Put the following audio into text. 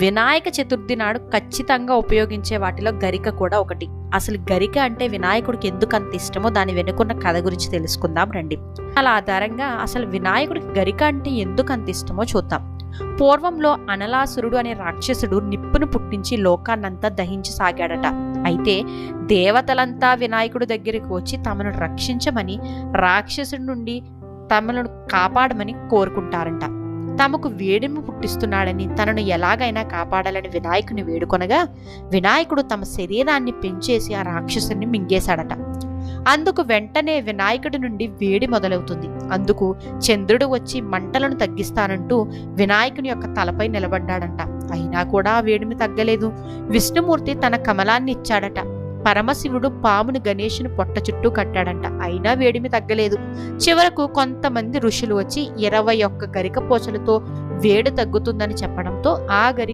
వినాయక చతుర్థి నాడు ఖచ్చితంగా ఉపయోగించే వాటిలో గరిక కూడా ఒకటి. అసలు గరిక అంటే వినాయకుడికి ఎందుకు అంత ఇష్టమో దాని వెనుకున్న కథ గురించి తెలుసుకుందాం రండి. అలా ఆధారంగా అసలు వినాయకుడికి గరిక అంటే ఎందుకు అంత ఇష్టమో చూద్దాం. పూర్వంలో అనలాసురుడు అనే రాక్షసుడు నిప్పును పుట్టించి లోకాన్నంతా దహించి సాగాడట. అయితే దేవతలంతా వినాయకుడి దగ్గరికి వచ్చి తమను రక్షించమని రాక్షసుడి నుండి తమను కాపాడమని కోరుకుంటారంట. తమకు వేడిమి పుట్టిస్తున్నాడని తనను ఎలాగైనా కాపాడాలని వినాయకుని వేడుకొనగా వినాయకుడు తమ శరీరాన్ని పెంచేసి ఆ రాక్షసుని మింగేశాడట. అందుకు వెంటనే వినాయకుడి నుండి వేడి మొదలవుతుంది. అందుకు చంద్రుడు వచ్చి మంటలను తగ్గిస్తానంటూ వినాయకుని యొక్క తలపై నిలబడ్డాడంట. అయినా కూడా ఆ వేడిమి తగ్గలేదు. విష్ణుమూర్తి తన కమలాన్ని ఇచ్చాడట. పరమశివుడు పామును గణేషుని పొట్ట చుట్టూ కట్టాడంట. అయినా వేడిమి తగ్గలేదు. చివరకు కొంతమంది ఋషులు వచ్చి ఇరవై ఒక్క గరిక పోచలతో వేడి తగ్గుతుందని చెప్పడంతో ఆ గరి